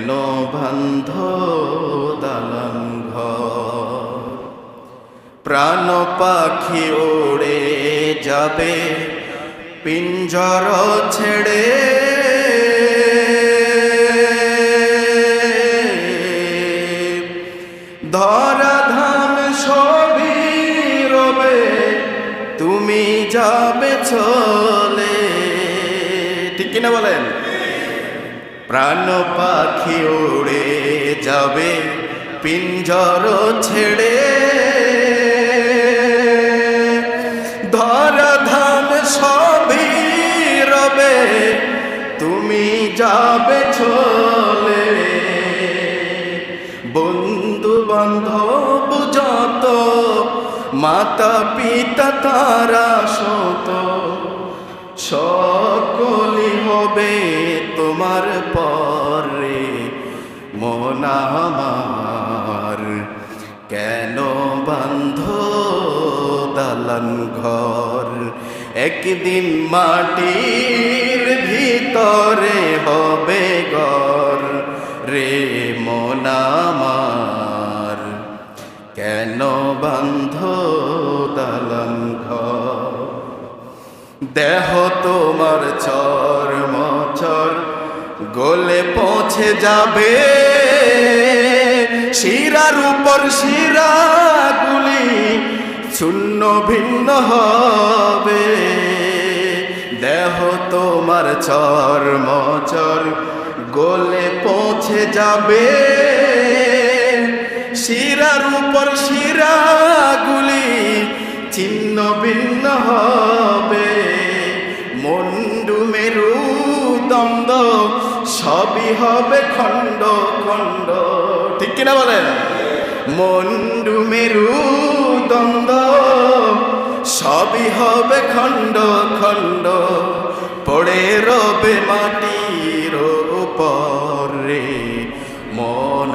কেন বন্ধ দালান ঘর? প্রাণ পাখি ওড়ে যাবে, পিঞ্জর ছেড়ে। ধরা ধাম সবই রবে, তুমি যাবে চলে। ঠিক কিনা বলেন? প্রাণ পাখি উড়ে যাবে, পিঞ্জর ছেড়ে। ধর ধান সবই রবে, তুমি যাবে চলে। বন্ধু বান্ধব যত মাতা পিতা তারা শত সকলি হবে তোমার পরে, মন আমার। কেন বন্ধ দালান ঘর? একদিন মাটির ভিতরে হবে ঘর রে মন আমার, কেন বন্ধ দেহ তোমার চর মচর, গোলে পৌঁছে যাবে। শিরার উপর শিরাগুলি শূন্য ভিন্ন হবে। দেহ তোমার চর মচর, গোলে পৌঁছে যাবে। শিরার উপর শিরাগুলি ছিন্ন ভিন্ন হবে। সবই হবে খণ্ড খণ্ড। ঠিক কিনা বলেন? মন্ডু মেরু দ্বন্দ্ব, সবই হবে খণ্ড খণ্ড। পড়ে রবে মাটির উপরে মন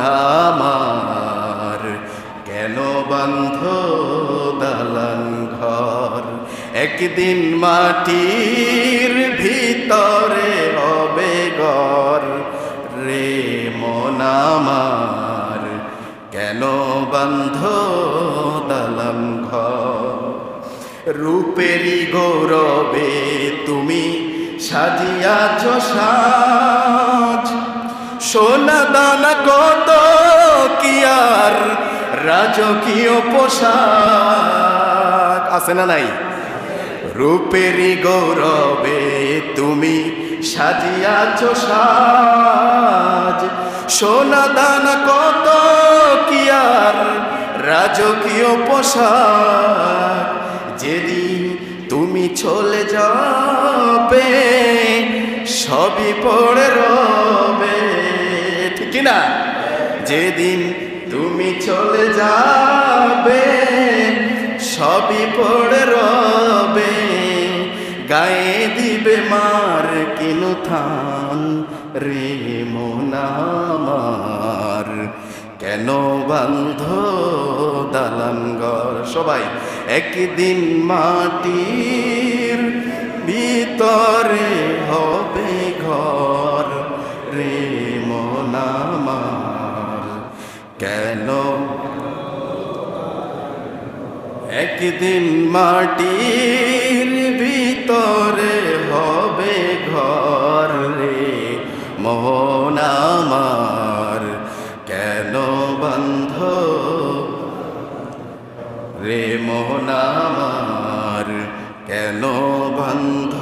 আমার। কেন বন্ধ দালান ঘর? একদিন মাটির ভিতরে হবে ঘর রে মন আমার, কেন বন্ধ দালান ঘর? রূপেরই গৌরবে তুমি সাজিয়াছ সাজ। সোনা দানা কত কি আর রাজকীয় পোশাক, আছে না নাই? রূপেরই গৌরবে তুমি সাজিয়াছ সাজ। সোনা দানা কত কি আর রাজকীয় পোশাক। যেদিন তুমি চলে যাবে, সবই পড়ে রবে। ঠিক না? যেদিন তুমি চলে যাবে, সবই পড়ে রবে। গায়ে দিবে মার কিনু থান রে মোনামার কেন বান্ধ দালানগর সবাই একদিন মাটির ভিতরে হবে ঘর। রে মনামার কেন একদিন মাটির ভিতরে হবে ঘর রে। মোহন আমার, কেন বন্ধ রে? মোহন আমার, কেন বন্ধ